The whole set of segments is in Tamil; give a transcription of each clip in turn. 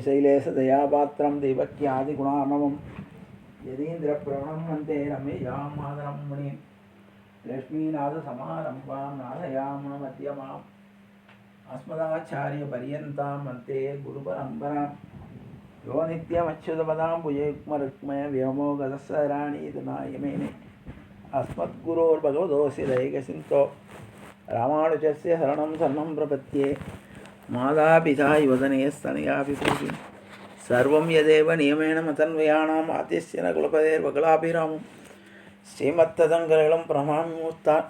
ஸ்ரீசைலேசதயாபாத்திரம் தெய்வக்கியாதிகுணார்ணவம் யதீந்திர பிரவணம் வந்தே ரமேயாம் மாதனம் முனிம் லக்ஷ்மீநாத சமாரம்பாம் நாதயாம் மத்தியமாம் அஸ்மதாச்சாரிய பரியந்தாம் வந்தே குருபரம்பராம். யோ நித்யமச்சுதபதாம் புஜயுக்மருக்மய வியமோகதசராணி நாயமேனே அஸ்மத்குரோர் பகவதோசி தைகசிந்தோ ராமானுஜஸ்ய சரணம் சரணம் பிரபத்தியே. மாதாபிதா யுவதனேஸ்தனையாபி பூஜி சர்வம் யதேவ நியமேன மதன்வயானாம் ஆதிஸ்யன குலபதேர் வகலாபிராமம். ஸ்ரீமத்ததங்கரளம் பிரமாமூர்த்தான்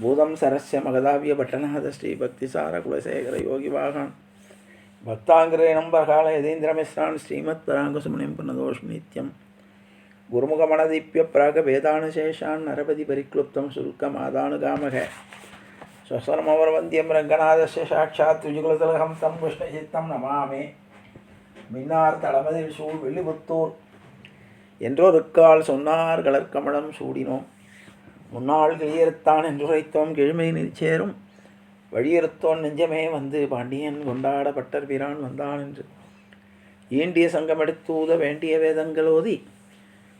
பூதம் சரஸ்ய மகதாவிய பட்டநாத ஸ்ரீ பக்திசார குலசேகர யோகி வாகான். பக்தாங்கிரேணம் பரகால யதீந்திரமிஸ்ரான் ஸ்ரீமத் பராங்கசுமணிம் புனதோஷ் நித்யம். குருமுகமணதீப்பிய பிராக வேதானுசேஷான் நரபதி பரிக்ளுப்தம் சுல்கம் ஆதானுகாமக स्वस्वरमवरवन्द्यं रङ्गनाथस्य साक्षात् विजुकुलतलहं तं कृष्णचित्तं नमामि மின்னார் தளமதில் சூழ் வெள்ளிபுத்தூர் என்றொருக்கால் சொன்னார் கலர்கமலம் சூடினோம் முன்னாள் கிளியறுத்தான் என்றுரைத்தோம் கிழமை நிச்சேரும் வழியறுத்தோன் நெஞ்சமே வந்து பாண்டியன் கொண்டாட பட்டர் பிரான் வந்தான் என்று ஈண்டிய சங்கமெடுத்தூத வேண்டிய வேதங்கள் ஓதி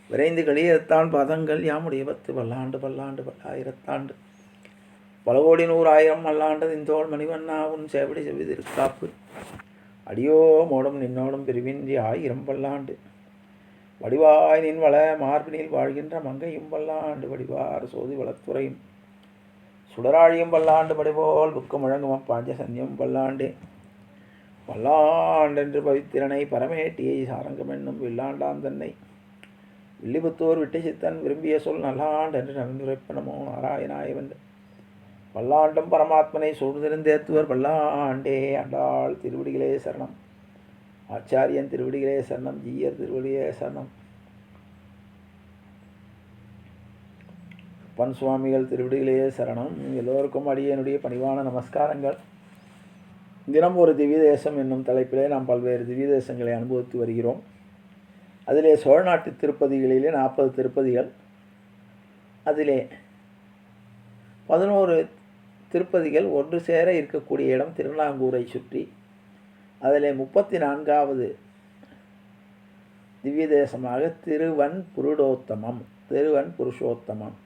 விரைந்து களியறுத்தான் பாதங்கள் யாமுடைய பத்து பல்லாண்டு பல்லாண்டு பல்லாயிரத்தாண்டு பல கோடி நூறாயிரம் அல்லாண்டது இந்தோள் மணிவண்ணா உன் சேவடி செவிதிருக்காப்பு. அடியோ மோடும் நின்னோடும் பிரிவின்றி ஆயிரம் பல்லாண்டு வடிவாய் நின் வள மார்பினில் வாழ்கின்ற மங்கையும் பல்லாண்டு வடிவார் சோதி வளத்துறையும். சுடராழியும் பல்லாண்டு படிபோல் புக்கு முழங்கும் அப்பாஞ்ச சன்யம் பல்லாண்டு பல்லாண்டென்று பவித்திரனை பரமேட்டியை சாரங்கம் என்னும் வில்லாண்டான் தன்னை. வில்லிபுத்தூர் விட்டு சித்தன் விரும்பிய சொல் நல்லாண்டென்று என்று நாராயணாய் நாராயணாய பல்லாண்டும் பரமாத்மனை சூழ்ந்திருந்தேத்துவர் பல்லாண்டே அண்டாள் திருவடிகளே சரணம். ஆச்சாரியன் திருவடிகளே சரணம் ஜீயர் திருவடிகளே சரணம். பன் சுவாமிகள் திருவிடிகளே சரணம். எல்லோருக்கும் அடியனுடைய பணிவான நமஸ்காரங்கள். தினம் ஒரு திவ்ய தேசம் என்னும் தலைப்பிலே நாம் பல்வேறு திவ்ய தேசங்களை அனுபவித்து வருகிறோம். அதிலே சோழ நாட்டு திருப்பதிகளிலே நாற்பது திருப்பதிகள். அதிலே பதினோரு திருப்பதிகள் ஒன்று சேர இருக்கக்கூடிய இடம் திருநாங்கூரை சுற்றி. அதில் முப்பத்தி நான்காவது திவ்ய தேசமாக திருவன் புருடோத்தமம் திருவன் புருஷோத்தமம்.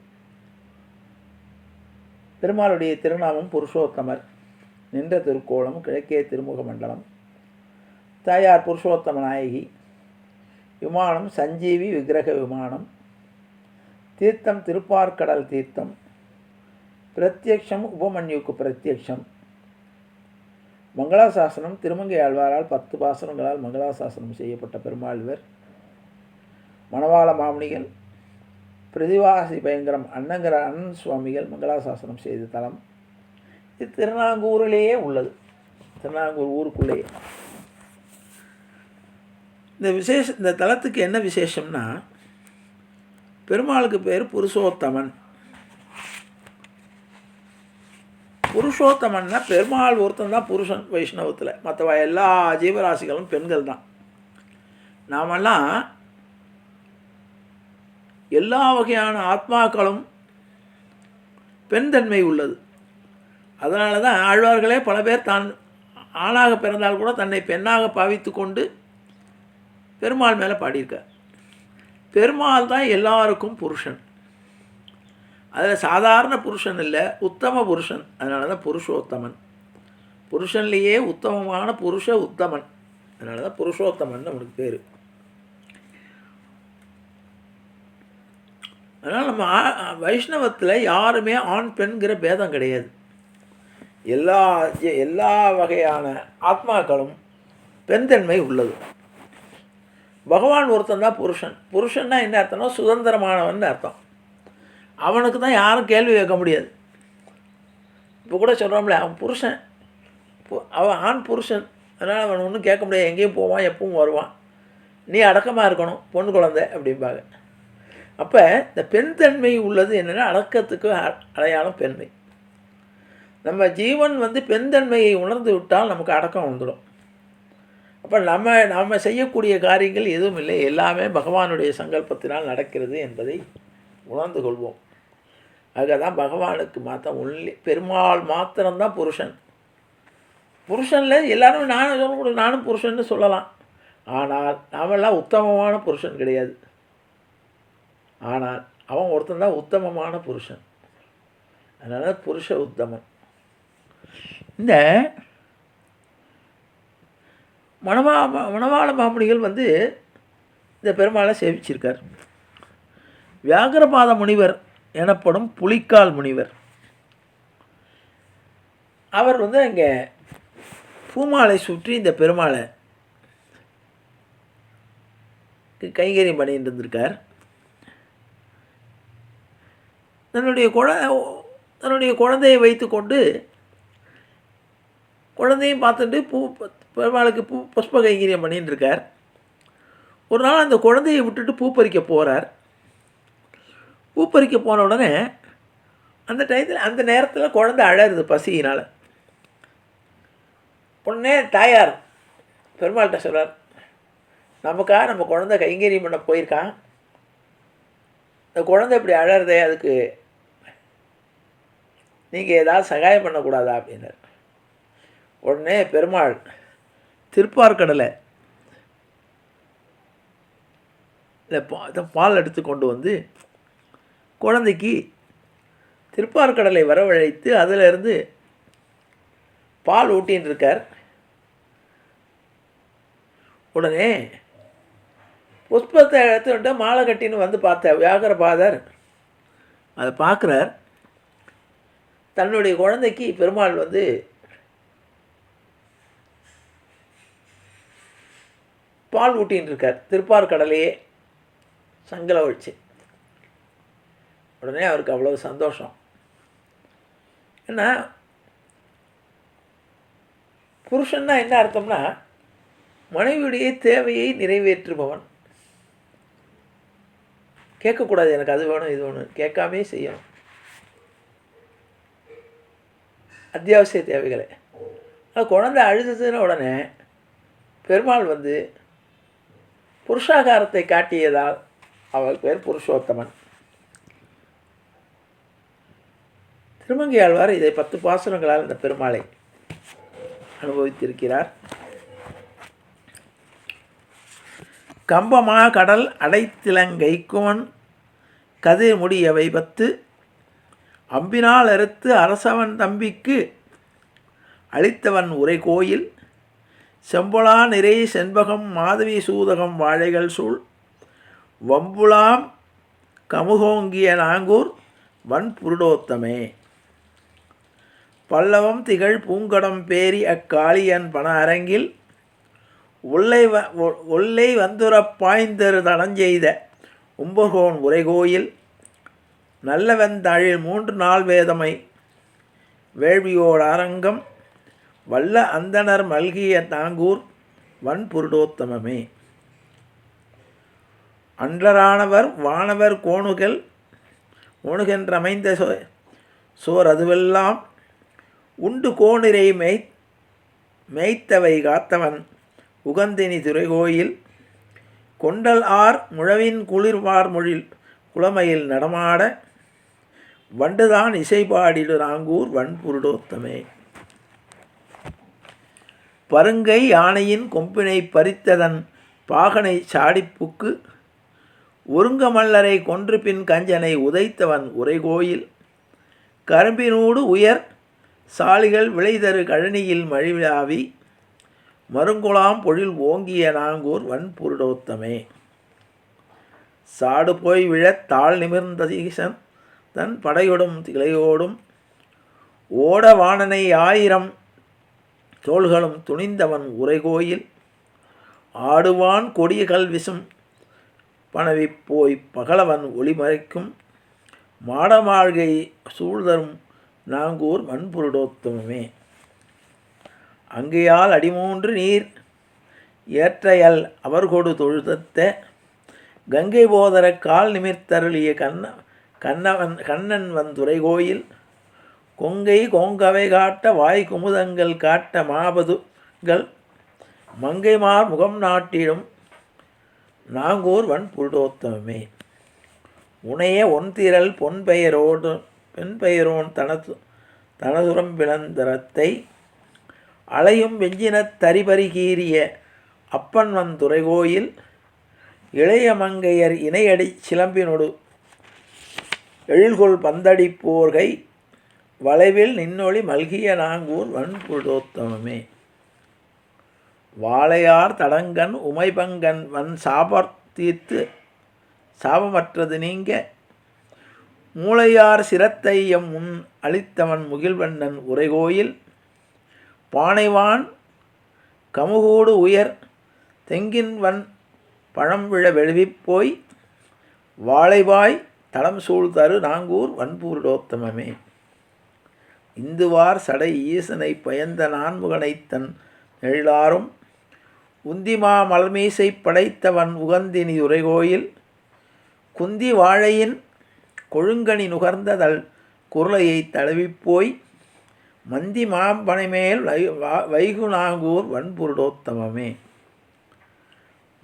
பெருமாளுடைய திருநாமம் புருஷோத்தமர். நின்ற திருக்கோளம் கிழக்கே திருமுக மண்டலம். தாயார் புருஷோத்தம நாயகி. விமானம் சஞ்சீவி விக்கிரக விமானம். தீர்த்தம் திருப்பார்க்கடல் தீர்த்தம். பிரத்யக்ஷம் உபமன்யுக்கு பிரத்யக்ஷம். மங்களாசாசனம் திருமங்கை ஆழ்வாரால் பத்து பாசனங்களால் மங்களாசாசனம் செய்யப்பட்ட பெருமாள்வர் மணவாள மாமணிகள் பிரதிவாசி பயங்கரம் அன்னங்கர அண்ணன் சுவாமிகள் மங்களாசாசனம் செய்த தலம். இது திருநாங்கூரிலேயே உள்ளது. திருநாங்கூர் ஊருக்குள்ளேயே. இந்த விசேஷ இந்த தலத்துக்கு என்ன விசேஷம்னா பெருமாளுக்கு பேர் புருஷோத்தமன். புருஷோத்தமன்னா பெருமாள் ஒருத்தன் தான் புருஷன் வைஷ்ணவத்தில். மற்ற எல்லா ஜீவராசிகளும் பெண்கள் தான். நாமெல்லாம் எல்லா வகையான ஆத்மாக்களும் பெண் தன்மை உள்ளது. அதனால தான் ஆழ்வார்களே பல பேர் தான் ஆணாக பிறந்தால் கூட தன்னை பெண்ணாக பாவித்து கொண்டு பெருமாள் மேலே பாடியிருக்கார். பெருமாள் தான் எல்லாருக்கும் புருஷன். அதில் சாதாரண புருஷன் இல்லை உத்தம புருஷன். அதனால தான் புருஷோத்தமன். புருஷன்லேயே உத்தமமான புருஷ உத்தமன். அதனால தான் புருஷோத்தமன் அவனுக்கு பேர். அதனால் நம்ம வைஷ்ணவத்தில் யாருமே ஆண் பெண்கிற பேதம் கிடையாது. எல்லா எல்லா வகையான ஆத்மாக்களும் பெண்தன்மை உள்ளது. பகவான் ஒருத்தன் தான் புருஷன். புருஷன்னா என்ன அர்த்தம்னா சுதந்திரமானவன் அர்த்தம். அவனுக்கு தான் யாரும் கேள்வி கேட்க முடியாது. இப்போ கூட சொல்கிறோம்ல அவன் புருஷன். அவன் ஆண் புருஷன். அதனால் அவன் ஒன்றும் கேட்க முடியாது. எங்கேயும் போவான் எப்பவும் வருவான். நீ அடக்கமாக இருக்கணும் பொண்ணு குழந்தை அப்படிம்பாங்க. அப்போ இந்த பெண் தன்மை உள்ளது என்னென்னா அடக்கத்துக்கு அடையாளம் பெண்மை. நம்ம ஜீவன் வந்து பெண் தன்மையை உணர்ந்து விட்டால் நமக்கு அடக்கம் வந்துடும். அப்போ நம்ம நம்ம செய்யக்கூடிய காரியங்கள் எதுவும் இல்லை. எல்லாமே பகவானுடைய சங்கல்பத்தினால் நடக்கிறது என்பதை உணர்ந்து கொள்வோம். அதுதான் தான் பகவானுக்கு மாத்திரம் ஒன்லி பெருமாள் மாத்திரம்தான் புருஷன். புருஷனில் எல்லாரும் நானும் சொல்லக்கூடாது நானும் புருஷன்னு சொல்லலாம். ஆனால் நாமெல்லாம் உத்தமமான புருஷன் கிடையாது. ஆனால் அவன் ஒருத்தன் தான் உத்தமமான புருஷன். அதனால் புருஷ உத்தமன் இந்த மணவா மணவாள மாமுனிகள் வந்து இந்த பெருமாளை சேவிச்சிருக்கார். வியாகரபாத முனிவர் எனப்படும் புலிக்கால் முனிவர். அவர் வந்து அங்கே பூமாலை சுற்றி இந்த பெருமாளை கைங்கரியம் பண்ணிட்டு இருந்திருக்கார் தன்னுடைய குழ தன்னுடைய குழந்தையை வைத்துக்கொண்டு குழந்தையும் பார்த்துட்டு பூ பெருமாளுக்கு பூ புஷ்ப கைங்கரியம் பண்ணிட்டு இருக்கார். ஒரு நாள் அந்த குழந்தையை விட்டுட்டு பூ பறிக்க போகிறார் பூ போன உடனே அந்த டயத்தில் அந்த நேரத்தில் குழந்தை அழறுது பசியினால். உடனே தாயார் பெருமாள்கிட்ட சொல்கிறார் நமக்காக நம்ம குழந்தை கைங்கரியம் பண்ண போயிருக்கான் இந்த குழந்தை இப்படி அழறதே அதுக்கு நீங்கள் ஏதாவது சகாயம் பண்ணக்கூடாதா? அப்படின்னார். உடனே பெருமாள் திருப்பார்கடலை இந்த பா இந்த பால் எடுத்து கொண்டு வந்து குழந்தைக்கு திருப்பார்கடலை வரவழைத்து அதிலிருந்து பால் ஊட்டின்னு இருக்கார் உடனே புஷ்பத்தை எடுத்துக்கிட்டு மாலை கட்டின்னு வந்து பார்த்த வியாகரபாதர் அதை பார்க்குறார். தன்னுடைய குழந்தைக்கு பெருமாள் வந்து பால் ஊட்டின்னு இருக்கார் திருப்பார் கடலையே சங்கலை வச்சு உடனே அவருக்கு அவ்வளோ சந்தோஷம். ஏன்னா புருஷன்னா என்ன அர்த்தம்னா மனைவியுடைய தேவையை நிறைவேற்றுபவன். கேட்கக்கூடாது எனக்கு அது வேணும் இது வேணும். கேட்காமே செய்யணும். அத்தியாவசிய தேவைகளை. ஆனால் குழந்தை அழுதுதுன்னு உடனே பெருமாள் வந்து புருஷாகாரத்தை காட்டியதால் அவள் பேர் புருஷோத்தமன். திருமங்கை ஆழ்வார் இதை பத்து பாசுரங்களால் இந்த பெருமாளை அனுபவித்திருக்கிறார். கம்பமா கடல் அடைத்திலங்கை குமன் கதிர் முடியவை பத்து அம்பினால் அறுத்து அரசவன் தம்பிக்கு அளித்தவன் உரை கோயில் செம்பொலா நிறை செண்பகம் மாதவி சூதகம் வாழைகள் சூழ் வம்புலாம் கமுகோங்கிய நாங்கூர் வன் புருடோத்தமே பல்லவம் திகழ் பூங்கடம் பேரி அக்காளியன் பண அரங்கில் உள்ளை வ ஒல்லை வந்துரப் பாய்ந்தரு தடஞ்செய்த உம்பகோன் உரைகோயில் நல்லவெந்தழில் மூன்று நாள் வேதமை வேள்வியோர் அரங்கம் வல்ல அந்தனர் மல்கிய தாங்கூர் வன்புருடோத்தமமே. அன்றரானவர் வானவர் கோணுகள் ஒணுகென்றமைந்த சோ சோர் அதுவெல்லாம் உண்டு கோணிரை மெய் மேய்த்தவை காத்தவன் உகந்தினி துறைகோயில். கொண்டல் ஆர் முழவின் குளிர்வார் மொழில் குளமையில் நடமாட வண்டுதான் இசைபாடிடு நாங்கூர் வன்புருடோத்தமே. பருங்கை யானையின் கொம்பினை பறித்ததன் பாகனை சாடிப்புக்கு ஒருங்கமல்லரை கொன்று பின் கஞ்சனை உதைத்தவன் உரைகோயில் கரும்பினூடு உயர் சாலிகள் விளைதரு கழனியில் மழிவிழாவி மருங்குளாம் பொழில் ஓங்கிய நாங்கூர் வன்புருடோத்தமே. சாடு போய் விழத் தாழ் நிமிர்ந்த சீசன் தன் படையொடும் திளையோடும் ஓட வாணனை ஆயிரம் தோள்களும் துணிந்தவன் உரைகோயில் ஆடுவான் கொடிய கல்விசும் பணவி போய் பகலவன் ஒளிமறைக்கும் மாடமாழ்கை சூழ்தரும் நாங்கூர் மண்புருடோத்தமே அங்கேயால் அடிமூன்று நீர் ஏற்றையல் அவர்கொடு தொழுதத்த கங்கை போதர கால் நிமித்தருளிய கண்ண கண்ணவன் கண்ணன் வந்துரை கோயில் கொங்கை கோங்கவை காட்ட வாய் குமுதங்கள் காட்ட மாபதுகள் மங்கைமார் முகம் நாட்டிடும் நாங்கூர் வன் புருடோத்தமே உனைய ஒன்திரல் பொன் பெயரோடு பெண் தனது தனதுரம் பிளந்தரத்தை அலையும் வெஞ்சினத் தரிபரிகீறிய அப்பன் வன் துறைகோயில் இளைய மங்கையர் இணையடி சிலம்பினொடு எழில்கொள் பந்தடி போர்கை வளைவில் நின்னொளி மல்கிய நாங்கூர் வன்புடோத்தமே வாளையார் தடங்கன் உமைபங்கன் வன் சாபர்த்தீர்த்து சாபமற்றது நீங்க மூளையார் சிரத்தை எம் முன் அளித்தவன் முகில்வண்ணன் உரைகோயில் பானைவான் கமுகோடு உயர் தெங்கின்வன் பழம் விழ வெழுவிப்போய் வாழைவாய் தளம் சூழ் தரு நாங்கூர் வன்பூருடோத்தமமே இந்துவார் சடை ஈசனை பயந்த நான்முகனைத் தன் எழிலாரும் உந்திமா மலர்மீசை படைத்தவன் உகந்தினி உரைகோயில் குந்தி வாழையின் கொழுங்கனி நுகர்ந்ததல் குரலையை தழுவிப்போய் மந்தி மாம்பனைமேல் வை வைகுநாங்கூர் வன்புருடோத்தமமே.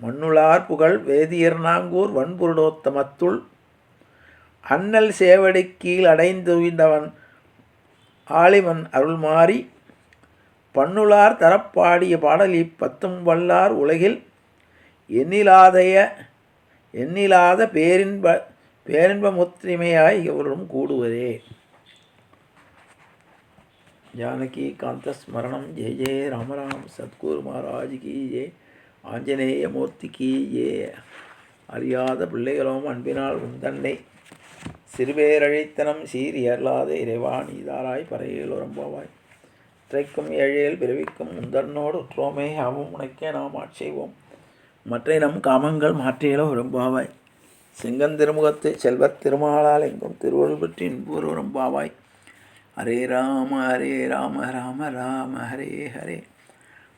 மண்ணுளார் புகழ் வேதியர் நாங்கூர் வன்புருடோத்தமத்துள் அண்ணல் சேவடி கீழ் அடைந்துவிந்தவன் ஆளிமன் அருள்மாறி பண்ணுளார் தரப்பாடிய பாடலி பத்தும் வல்லார் உலகில் எண்ணிலாதைய எண்ணிலாத பேரின்ப பேரின்ப முத்திரிமையாய் இவரும் கூடுவதே. ஜானகி காந்த ஸ்மரணம் ஜெய ஜெய ராமராம். சத்குரு மகாராஜ் கி ஆஞ்சநேய மூர்த்தி கி அறியாத பிள்ளைகளும் அன்பினால் உந்தன்னை. சிறுபேரழித்தனம் சீர் இயலாத இறைவா நீதாராய் பறையில் உரம்பாவாய் திரைக்கும் ஏழையில் பிறவிக்கும் உந்தன்னோடு உற்றோமே யாவும் உனக்கே நாம் ஆட்செய்வோம் மற்ற நம் காமங்கள் மாற்றியல உரம்பாவாய் செங்கன் திருமுகத்து செல்வத் திருமாலால் எங்கும் திருவருள் பற்றி இன்பூர்வரும் பாவாய். ஹரே ராம ஹரே ராம ராம ராம ஹரே ஹரே.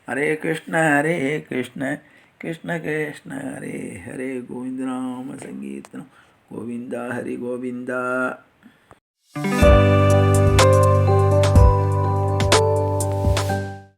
ஹரே கிருஷ்ண ஹரே கிருஷ்ண. கிருஷ்ண கிருஷ்ண ஹரே ஹரே. கோவிந்த ராம சங்கீர்த்தனம். கோவிந்தா ஹரி கோவிந்தா.